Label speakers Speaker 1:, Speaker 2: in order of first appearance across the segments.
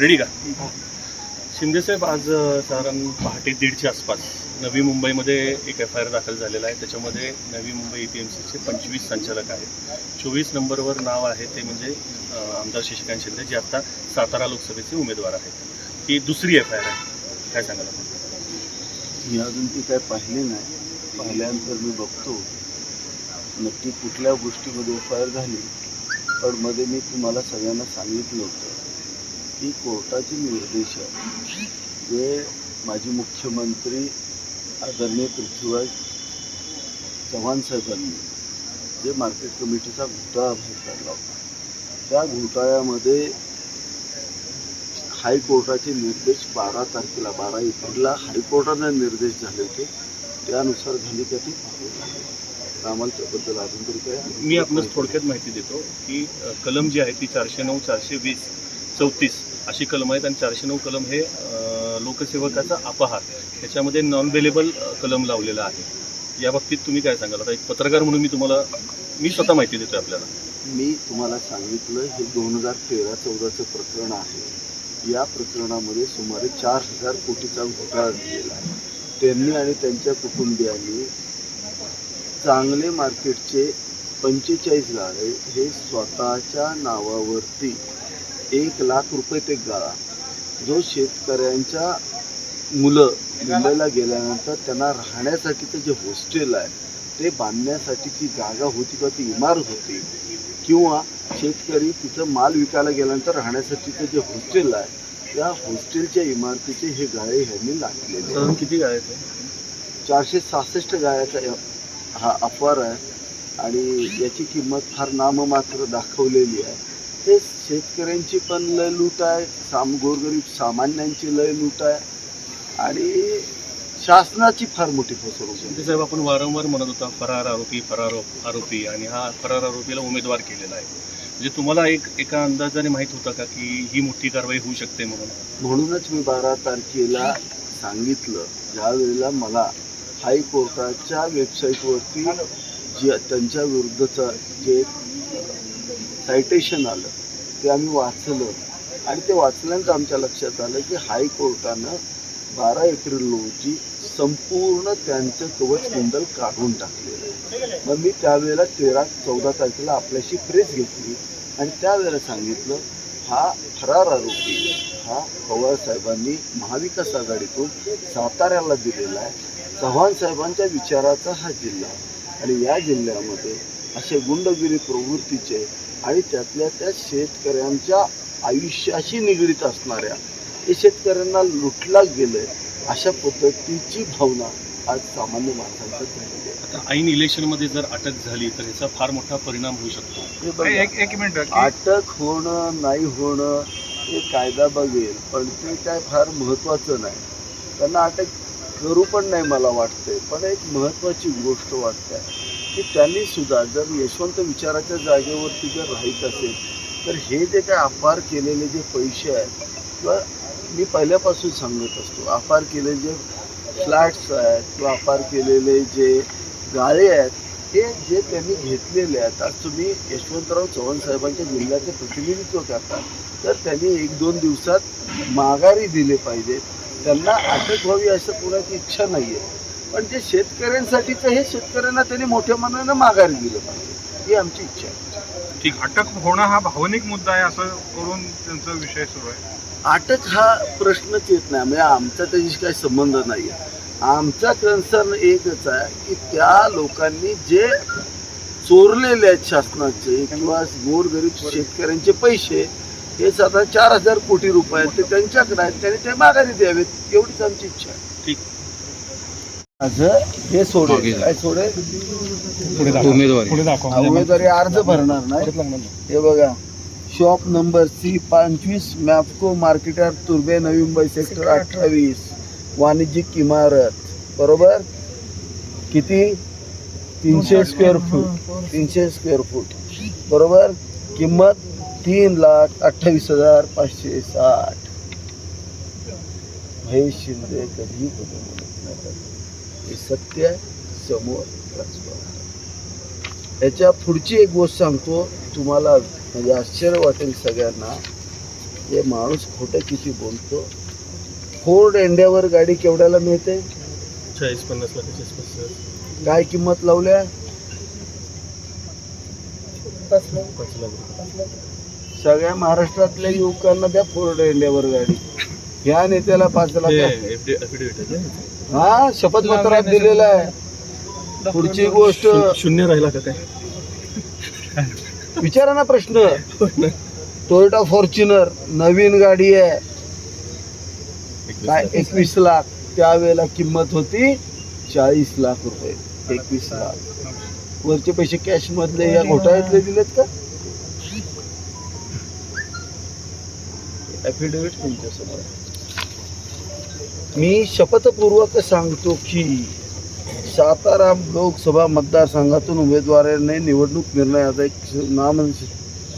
Speaker 1: Ready का? शिंदेसाहेब आज साधारण पहाटे दीडच्या आसपास नवी मुंबईमध्ये एक एफ आय आर दाखल झालेला आहे. त्याच्यामध्ये Navi Mumbai A P M सीचे पंचवीस संचालक आहेत. चोवीस नंबरवर नाव आहे ते म्हणजे आमदार शशिकांत शिंदे जे आता सातारा लोकसभेचे उमेदवार आहेत. ही दुसरी एफ आय आर आहे. काय सांगाल आपण?
Speaker 2: मी अजून ती काय पाहिली नाही. पाहिल्यानंतर मी बघतो. नक्की कुठल्या गोष्टीमध्ये एफ आय आर झाली पण मध्ये मी तुम्हाला सगळ्यांना सांगितलं होतं. ही कोर्टाचे निर्देश आहे. जे माजी मुख्यमंत्री आदरणीय पृथ्वीराज चव्हाण साहेबांनी जे मार्केट कमिटीचा घोटाळा बाहेर काढला होता त्या घोटाळ्यामध्ये हायकोर्टाचे निर्देश बारा तारखेला बारा एप्रिलला हायकोर्टाने निर्देश झाले होते. त्यानुसार झाली का ती? आम्हाला त्याबद्दल अजून तरी काय?
Speaker 1: मी आपणास थोडक्यात माहिती देतो की कलम जी आहे ती चारशे नऊ चारशे वीस चौतीस अशी कलम आहेत आणि चारशे नऊ कलम हे लोकसेवकाचा अपहार. त्याच्यामध्ये नॉन वेलेबल कलम लावलेला आहे. या बाबतीत तुम्ही काय सांगाल? आता एक पत्रकार म्हणून मी तुम्हाला मी स्वतः माहिती देतोय आपल्याला.
Speaker 2: मी तुम्हाला सांगितलं हे दोन हजार तेरा चौदाचं प्रकरण आहे. या प्रकरणामध्ये सुमारे चार हजार कोटीचा घोटाळा झालेला आहे. त्यांनी आणि त्यांच्या कुटुंबियांनी चांगले मार्केटचे पंचेचाळीस गाळे हे स्वतःच्या नावावरती एक लाख रुपये ते गाळा जो शेतकऱ्यांच्या मुलं मुंबईला गेल्यानंतर त्यांना राहण्यासाठीचं जे हॉस्टेल आहे ते बांधण्यासाठीची जागा होती का ती इमारत होती किंवा शेतकरी तिथं माल विकायला गेल्यानंतर राहण्यासाठीचं जे हॉस्टेल आहे त्या हॉस्टेलच्या इमारतीचे हे गाळे ह्यांनी लागलेले.
Speaker 1: साधारण किती गाळे
Speaker 2: चारशे सहासष्ट गाळ्याचा हा अफवार आहे आणि याची किंमत फार नाममात्र दाखवलेली आहे ते शेतकऱ्यांची पण लय लूट आहे साम गोरगरीब सामान्यांची लय लूट आहे. आणि शासनाची फार मोठी फसवणूक
Speaker 1: शिंदे साहेब आपण वारंवार म्हणत होता फरार आरोपी फरार आरोपी आणि हा फरार आरोपीला उमेदवार केलेला आहे. म्हणजे तुम्हाला एक एका अंदाजाने माहीत होता का की ही मोठी कारवाई होऊ शकते म्हणून?
Speaker 2: म्हणूनच मी बारा तारखेला सांगितलं. ज्या वेळेला मला हायकोर्टाच्या वेबसाईटवरती जे त्यांच्या विरुद्धचं जे सायटेशन आलं ते आम्ही वाचलं. आणि ते वाचल्यानंतर आमच्या लक्षात आलं की हायकोर्टानं बारा एप्रिल रोजी संपूर्ण त्यांचं कवच कुंडल काढून टाकलेलं आहे. मग मी त्यावेळेला तेरा चौदा तारखेला आपल्याशी प्रेस घेतली आणि त्यावेळेला सांगितलं हा फरार आरोपी हा पवार साहेबांनी महाविकास आघाडीतून साताऱ्याला दिलेला आहे. चव्हाण साहेबांच्या विचाराचा हा जिल्हा आणि या जिल्ह्यामध्ये असे गुंडगिरी प्रवृत्तीचे आणि त्यातल्या त्या शेतकऱ्यांच्या आयुष्याशी निगडीत असणाऱ्या हे शेतकऱ्यांना लुटला गेलंय अशा पद्धतीची भावना आज सामान्य माणसांच्यात झालेली आहे
Speaker 1: आता ऐन इलेक्शनमध्ये जर अटक झाली तर याचा फार मोठा परिणाम होऊ शकतो.
Speaker 2: हे बघा,
Speaker 3: एक एक मिनिट की
Speaker 2: अटक होणं नाही होणं हे कायदा बघेल पण ते काय फार महत्त्वाचं नाही. त्यांना अटक करू पण नाही मला वाटतंय पण एक महत्त्वाची गोष्ट वाटते. की त्यांनी सुद्धा जर यशवंत विचाराच्या जागेवरती जर राहायचं असेल तर हे जे काय अपार केलेले जे पैसे आहेत किंवा मी पहिल्यापासून सांगत असतो अपार केलेले जे फ्लॅट्स आहेत किंवा अपार केलेले जे गाळे आहेत हे जे त्यांनी घेतलेले आहेत आज तुम्ही यशवंतराव चव्हाण साहेबांच्या जिल्ह्याचे प्रतिनिधित्व करता तर त्यांनी एक दोन दिवसात माघारी दिले पाहिजे त्यांना अटक व्हावी असं कोणाची इच्छा नाही आहे पण जे शेतकऱ्यांसाठीचं हे शेतकऱ्यांना त्यांनी मोठ्या मनानं माघारी दिलं पाहिजे. ही आमची इच्छा आहे.
Speaker 3: ठीक अटक होणं हा भावनिक मुद्दा आहे असं करून त्यांचा विषय सुरू आहे.
Speaker 2: अटक हा प्रश्नच येत नाही. म्हणजे आमचा त्याच्याशी काही संबंध नाही आहे. आमचा कन्सर्न एकच आहे की त्या लोकांनी जे चोरलेले आहेत शासनाचे किंवा गोरगरीब शेतकऱ्यांचे पैसे हे साधारण चार हजार कोटी रुपये आहेत ते त्यांच्याकडे आहेत त्यांनी ते माघारी द्यावेत. एवढीच आमची इच्छा आहे.
Speaker 1: ठीक.
Speaker 2: माझं हे सोडेल काय सोडेल हा, उमेदवारी. अर्ज भरणार नाही. हे बघा शॉप नंबर सी पंचवीस मॅपको मार्केटर तुर्बे नवी मुंबई सेक्टर अठ्ठावीस. वाणिज्यिक इमारत. बरोबर? किती? तीनशे स्क्वेअर फूट तीनशे स्क्वेअर फूट बरोबर? किंमत तीन लाख अठ्ठावीस हजार पाचशे साठ. महेश शिंदे कधीही खोटं बोलत नाही. हे सत्य आहे समोर. याच्या पुढची एक गोष्ट सांगतो तुम्हाला म्हणजे आश्चर्य वाटेल सगळ्यांना हे माणूस खोटं किती बोलतो. फोर्ड एंड्यावर गाडी केवढ्याला मिळते?
Speaker 1: चाळीस पन्नास लाखाच्या आसपास
Speaker 2: काय किंमत लावल्या?
Speaker 1: लाख.
Speaker 2: सगळ्या महाराष्ट्रातल्या युवकांना द्या फोर्ड एंड्यावर गाडी. ह्या नेत्याला पाच लाख
Speaker 1: हे?
Speaker 2: हा शपथपत्रात दिलेला आहे. पुढची गोष्ट
Speaker 1: शून्य- राहिला का काय?
Speaker 2: विचारा ना प्रश्न. टोयोटा फॉर्च्युनर नवीन गाडी आहे. काय
Speaker 1: लाख.
Speaker 2: एकवीस लाख. त्यावेळेला किंमत होती चाळीस लाख रुपये. एकवीस लाख. वरचे पैसे कॅश मधले या घोटाळ्यातले दिलेत का? ॲफिडेव्हिट तुमच्यासमोर. मी शपथपूर्वक सांगतो की सातारा लोकसभा मतदारसंघातून उमेदवाराने निवडणूक निर्णयाचा एक नाम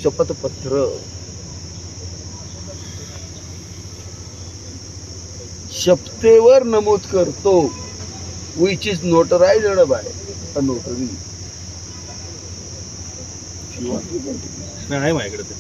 Speaker 2: शपथपत्र. शपथेवर नमूद करतो which is notarized by a notary
Speaker 1: नाही माझ्याकडे ते.